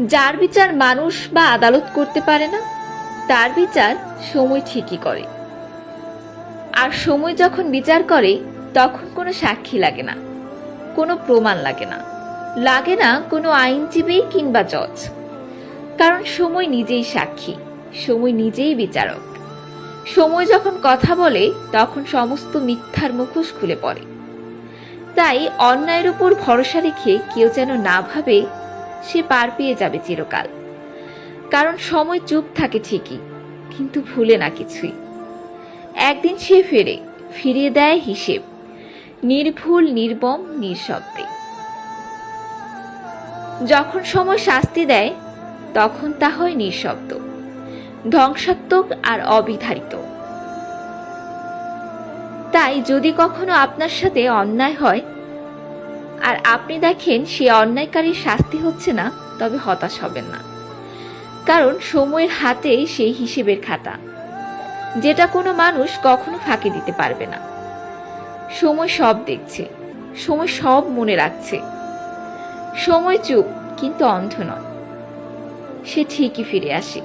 যার বিচার মানুষ বা আদালত করতে পারে না, তার বিচার সময় ঠিকই করে। আর সময় যখন বিচার করে, তখন কোনো সাক্ষী লাগে না, কোনো প্রমাণ লাগে না। লাগে না কোনো আইনজীবী কিংবা জজ। কারণ সময় নিজেই সাক্ষী, সময় নিজেই বিচারক। সময় যখন কথা বলে, তখন সমস্ত মিথ্যার মুখোশ খুলে পড়ে। তাই অন্যায়ের উপর ভরসা রেখে কেউ যেন না ভাবে সে পার পেয়ে যাবে চিরকাল। কারণ সময় চুপ থাকে ঠিকই, কিন্তু ভুলে না কিছুই। একদিন সে ফেরে, ফিরিয়ে দেয় হিসেব, নির্ভুল, নির্বম, নিঃশব্দে। যখন সময় শাস্তি দেয়, তখন তা হয় নিঃশব্দ, ধ্বংসাত্মক আর অবিধারিত। তাই যদি কখনো আপনার সাথে অন্যায় হয় আর আপনি দেখেন সে অন্যায়কারীর শাস্তি হচ্ছে না, তবে হতাশ হবেন না। কারণ সময়ের হাতেই সেই হিসেবের খাতা। যেটা কোনো মানুষ কখনো ফাঁকি দিতে পারবে না। সময় সব দেখছে, সময় সব মনে রাখছে। সময় চুপ, কিন্তু অন্ধ নয়। সে ঠিকই ফিরে আসে।